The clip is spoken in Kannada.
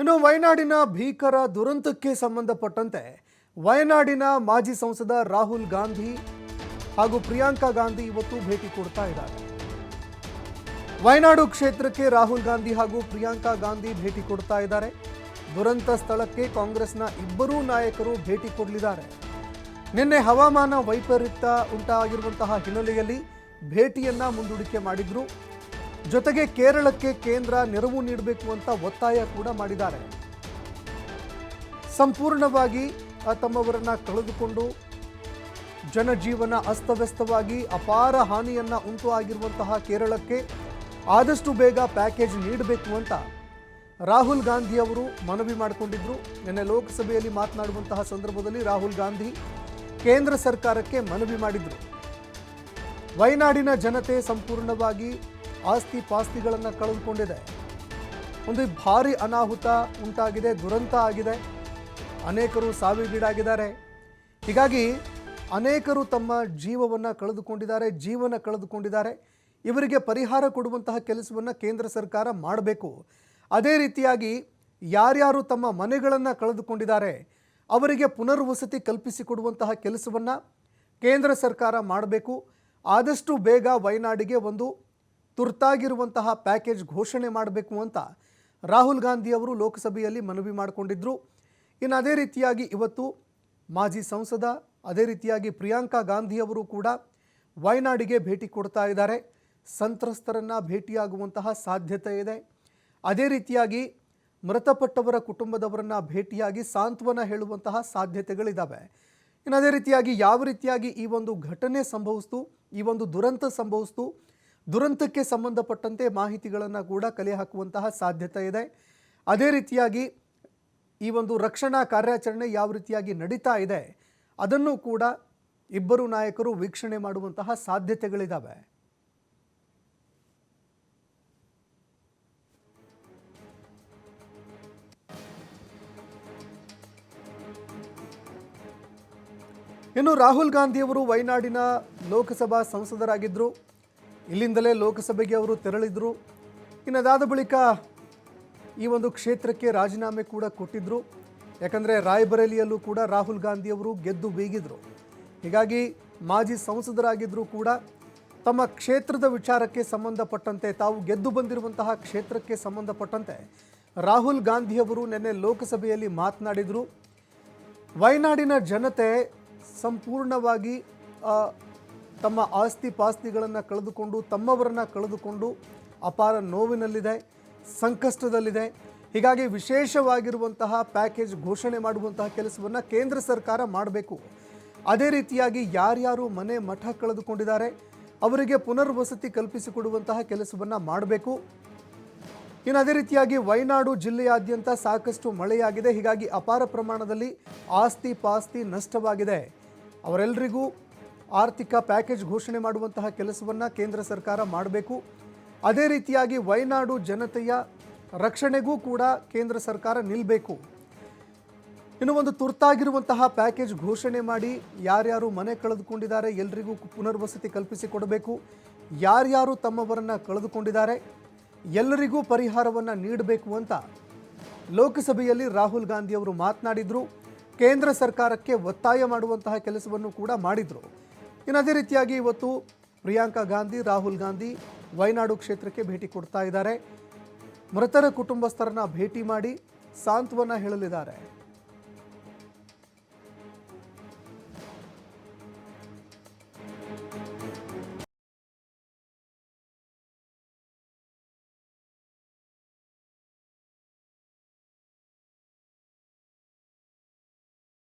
ಇನ್ನು ವಯನಾಡಿನ ಭೀಕರ ದುರಂತಕ್ಕೆ ಸಂಬಂಧಪಟ್ಟಂತೆ ವಯನಾಡಿನ ಮಾಜಿ ಸಂಸದ ರಾಹುಲ್ ಗಾಂಧಿ ಹಾಗೂ ಪ್ರಿಯಾಂಕಾ ಗಾಂಧಿ ಇವತ್ತು ಭೇಟಿ ಕೊಡ್ತಾ ಇದ್ದಾರೆ. ವಯನಾಡು ಕ್ಷೇತ್ರಕ್ಕೆ ರಾಹುಲ್ ಗಾಂಧಿ ಹಾಗೂ ಪ್ರಿಯಾಂಕಾ ಗಾಂಧಿ ಭೇಟಿ ಕೊಡ್ತಾ ಇದ್ದಾರೆ. ದುರಂತ ಸ್ಥಳಕ್ಕೆ ಕಾಂಗ್ರೆಸ್ನ ಇಬ್ಬರೂ ನಾಯಕರು ಭೇಟಿ ಕೊಡಲಿದ್ದಾರೆ. ನಿನ್ನೆ ಹವಾಮಾನ ವೈಪರೀತ್ಯ ಉಂಟಾಗಿರುವಂತಹ ಹಿನ್ನೆಲೆಯಲ್ಲಿ ಭೇಟಿಯನ್ನ ಮುಂದೂಡಿಕೆ ಮಾಡಿದ್ರು. ಜೊತೆಗೆ ಕೇರಳಕ್ಕೆ ಕೇಂದ್ರ ನೆರವು ನೀಡಬೇಕು ಅಂತ ಒತ್ತಾಯ ಕೂಡ ಮಾಡಿದ್ದಾರೆ. ಸಂಪೂರ್ಣವಾಗಿ ತಮ್ಮವರನ್ನ ಕಳೆದುಕೊಂಡು ಜನಜೀವನ ಅಸ್ತವ್ಯಸ್ತವಾಗಿ ಅಪಾರ ಹಾನಿಯನ್ನ ಉಂಟು ಆಗಿರುವಂತಹ ಕೇರಳಕ್ಕೆ ಆದಷ್ಟು ಬೇಗ ಪ್ಯಾಕೇಜ್ ನೀಡಬೇಕು ಅಂತ ರಾಹುಲ್ ಗಾಂಧಿ ಅವರು ಮನವಿ ಮಾಡಿಕೊಂಡಿದ್ದರು ನಿನ್ನೆ ಲೋಕಸಭೆಯಲ್ಲಿ ಮಾತನಾಡುವಂತಹ ಸಂದರ್ಭದಲ್ಲಿ ರಾಹುಲ್ ಗಾಂಧಿ ಕೇಂದ್ರ ಸರ್ಕಾರಕ್ಕೆ ಮನವಿ ಮಾಡಿದರು. ವಯನಾಡಿನ ಜನತೆ ಸಂಪೂರ್ಣವಾಗಿ ಆಸ್ತಿ ಪಾಸ್ತಿಗಳನ್ನು ಕಳೆದುಕೊಂಡಿದೆ. ಒಂದು ಭಾರಿ ಅನಾಹುತ ಉಂಟಾಗಿದೆ, ದುರಂತ ಆಗಿದೆ. ಅನೇಕರು ಸಾವಿಗೀಡಾಗಿದ್ದಾರೆ. ಹೀಗಾಗಿ ಅನೇಕರು ತಮ್ಮ ಜೀವವನ್ನು ಕಳೆದುಕೊಂಡಿದ್ದಾರೆ, ಜೀವನ ಕಳೆದುಕೊಂಡಿದ್ದಾರೆ. ಇವರಿಗೆ ಪರಿಹಾರ ಕೊಡುವಂತಹ ಕೆಲಸವನ್ನು ಕೇಂದ್ರ ಸರ್ಕಾರ ಮಾಡಬೇಕು. ಅದೇ ರೀತಿಯಾಗಿ ಯಾರ್ಯಾರು ತಮ್ಮ ಮನೆಗಳನ್ನು ಕಳೆದುಕೊಂಡಿದ್ದಾರೆ, ಅವರಿಗೆ ಪುನರ್ವಸತಿ ಕಲ್ಪಿಸಿಕೊಡುವಂತಹ ಕೆಲಸವನ್ನು ಕೇಂದ್ರ ಸರ್ಕಾರ ಮಾಡಬೇಕು. ಆದಷ್ಟು ಬೇಗ ವಯನಾಡಿಗೆ ಒಂದು ತುರ್ತಾಗಿರುವಂತಹ ಪ್ಯಾಕೇಜ್ ಘೋಷಣೆ ಮಾಡಬೇಕು ಅಂತ ರಾಹುಲ್ ಗಾಂಧಿ ಅವರು ಲೋಕಸಭೆಯಲ್ಲಿ ಮನವಿ ಮಾಡಿಕೊಂಡಿದ್ದರು ಇನ್ನು ಅದೇ ರೀತಿಯಾಗಿ ಇವತ್ತು ಮಾಜಿ ಸಂಸದ, ಅದೇ ರೀತಿಯಾಗಿ ಪ್ರಿಯಾಂಕಾ ಗಾಂಧಿ ಅವರು ಕೂಡ ವಯನಾಡಿಗೆ ಭೇಟಿ ಕೊಡ್ತಾ ಇದ್ದಾರೆ. ಸಂತ್ರಸ್ತರನ್ನು ಭೇಟಿಯಾಗುವಂತಹ ಸಾಧ್ಯತೆ ಇದೆ. ಅದೇ ರೀತಿಯಾಗಿ ಮೃತಪಟ್ಟವರ ಕುಟುಂಬದವರನ್ನು ಭೇಟಿಯಾಗಿ ಸಾಂತ್ವನ ಹೇಳುವಂತಹ ಸಾಧ್ಯತೆಗಳಿದ್ದಾವೆ ಇನ್ನು ಅದೇ ರೀತಿಯಾಗಿ ಯಾವ ರೀತಿಯಾಗಿ ಈ ಒಂದು ಘಟನೆ ಸಂಭವಿಸ್ತು, ಈ ಒಂದು ದುರಂತ ಸಂಭವಿಸ್ತು ದುರಂತಕ್ಕೆ ಸಂಬಂಧಪಟ್ಟಂತೆ ಮಾಹಿತಿಗಳನ್ನು ಕೂಡ ಕಲೆ ಹಾಕುವಂತಹ ಸಾಧ್ಯತೆ ಇದೆ. ಅದೇ ರೀತಿಯಾಗಿ ಈ ಒಂದು ರಕ್ಷಣಾ ಕಾರ್ಯಾಚರಣೆ ಯಾವ ರೀತಿಯಾಗಿ ನಡೀತಾ ಇದೆ, ಅದನ್ನು ಕೂಡ ಇಬ್ಬರು ನಾಯಕರು ವೀಕ್ಷಣೆ ಮಾಡುವಂತಹ ಸಾಧ್ಯತೆಗಳಿದ್ದಾವೆ ಇನ್ನು ರಾಹುಲ್ ಗಾಂಧಿಯವರು ವೈನಾಡಿನ ಲೋಕಸಭಾ ಸಂಸದರಾಗಿದ್ದರು ಇಲ್ಲಿಂದಲೇ ಲೋಕಸಭೆಗೆ ಅವರು ತೆರಳಿದ್ರು. ಇನ್ನದಾದ ಬಳಿಕ ಈ ಒಂದು ಕ್ಷೇತ್ರಕ್ಕೆ ರಾಜೀನಾಮೆ ಕೂಡ ಕೊಟ್ಟಿದ್ದರು ಯಾಕಂದರೆ ರಾಯ್ಬರೇಲಿಯಲ್ಲೂ ಕೂಡ ರಾಹುಲ್ ಗಾಂಧಿಯವರು ಗೆದ್ದು ಬೀಗಿದ್ರು. ಹೀಗಾಗಿ ಮಾಜಿ ಸಂಸದರಾಗಿದ್ದರೂ ಕೂಡ ತಮ್ಮ ಕ್ಷೇತ್ರದ ವಿಚಾರಕ್ಕೆ ಸಂಬಂಧಪಟ್ಟಂತೆ, ತಾವು ಗೆದ್ದು ಬಂದಿರುವಂತಹ ಕ್ಷೇತ್ರಕ್ಕೆ ಸಂಬಂಧಪಟ್ಟಂತೆ ರಾಹುಲ್ ಗಾಂಧಿಯವರು ನಿನ್ನೆ ಲೋಕಸಭೆಯಲ್ಲಿ ಮಾತನಾಡಿದರು. ವಯನಾಡಿನ ಜನತೆ ಸಂಪೂರ್ಣವಾಗಿ ತಮ್ಮ ಆಸ್ತಿ ಪಾಸ್ತಿಗಳನ್ನು ಕಳೆದುಕೊಂಡು, ತಮ್ಮವರನ್ನ ಕಳೆದುಕೊಂಡು ಅಪಾರ ನೋವಿನಲ್ಲಿದೆ, ಸಂಕಷ್ಟದಲ್ಲಿದೆ. ಹೀಗಾಗಿ ವಿಶೇಷವಾಗಿರುವಂತಹ ಪ್ಯಾಕೇಜ್ ಘೋಷಣೆ ಮಾಡುವಂತಹ ಕೆಲಸವನ್ನು ಕೇಂದ್ರ ಸರ್ಕಾರ ಮಾಡಬೇಕು. ಅದೇ ರೀತಿಯಾಗಿ ಯಾರ್ಯಾರು ಮನೆ ಮಠ ಕಳೆದುಕೊಂಡಿದ್ದಾರೆ, ಅವರಿಗೆ ಪುನರ್ವಸತಿ ಕಲ್ಪಿಸಿಕೊಡುವಂತಹ ಕೆಲಸವನ್ನು ಮಾಡಬೇಕು. ಇನ್ನು ಅದೇ ರೀತಿಯಾಗಿ ವಯನಾಡು ಜಿಲ್ಲೆಯಾದ್ಯಂತ ಸಾಕಷ್ಟು ಮಳೆಯಾಗಿದೆ. ಹೀಗಾಗಿ ಅಪಾರ ಪ್ರಮಾಣದಲ್ಲಿ ಆಸ್ತಿ ಪಾಸ್ತಿ ನಷ್ಟವಾಗಿದೆ. ಅವರೆಲ್ಲರಿಗೂ ಆರ್ಥಿಕ ಪ್ಯಾಕೇಜ್ ಘೋಷಣೆ ಮಾಡುವಂತಹ ಕೆಲಸವನ್ನು ಕೇಂದ್ರ ಸರ್ಕಾರ ಮಾಡಬೇಕು. ಅದೇ ರೀತಿಯಾಗಿ ವಯನಾಡು ಜನತೆಯ ರಕ್ಷಣೆಗೂ ಕೂಡ ಕೇಂದ್ರ ಸರ್ಕಾರ ನಿಲ್ಲಬೇಕು ಇನ್ನು ಒಂದು ತುರ್ತಾಗಿರುವಂತಹ ಪ್ಯಾಕೇಜ್ ಘೋಷಣೆ ಮಾಡಿ ಯಾರ್ಯಾರು ಮನೆ ಕಳೆದುಕೊಂಡಿದ್ದಾರೆ ಎಲ್ರಿಗೂ ಪುನರ್ವಸತಿ ಕಲ್ಪಿಸಿಕೊಡಬೇಕು. ಯಾರ್ಯಾರು ತಮ್ಮವರನ್ನು ಕಳೆದುಕೊಂಡಿದ್ದಾರೆ ಎಲ್ಲರಿಗೂ ಪರಿಹಾರವನ್ನು ನೀಡಬೇಕು ಅಂತ ಲೋಕಸಭೆಯಲ್ಲಿ ರಾಹುಲ್ ಗಾಂಧಿ ಅವರು ಮಾತನಾಡಿದರು. ಕೇಂದ್ರ ಸರ್ಕಾರಕ್ಕೆ ಒತ್ತಾಯ ಮಾಡುವಂತಹ ಕೆಲಸವನ್ನು ಕೂಡ ಮಾಡಿದ್ರು. ಇನ್ನು ಅದೇ ರೀತಿಯಾಗಿ ಇವತ್ತು ಪ್ರಿಯಾಂಕಾ ಗಾಂಧಿ, ರಾಹುಲ್ ಗಾಂಧಿ ವಯನಾಡು ಕ್ಷೇತ್ರಕ್ಕೆ ಭೇಟಿ ಕೊಡ್ತಾ ಇದ್ದಾರೆ. ಮೃತರ ಕುಟುಂಬಸ್ಥರನ್ನ ಭೇಟಿ ಮಾಡಿ ಸಾಂತ್ವನ ಹೇಳಲಿದ್ದಾರೆ.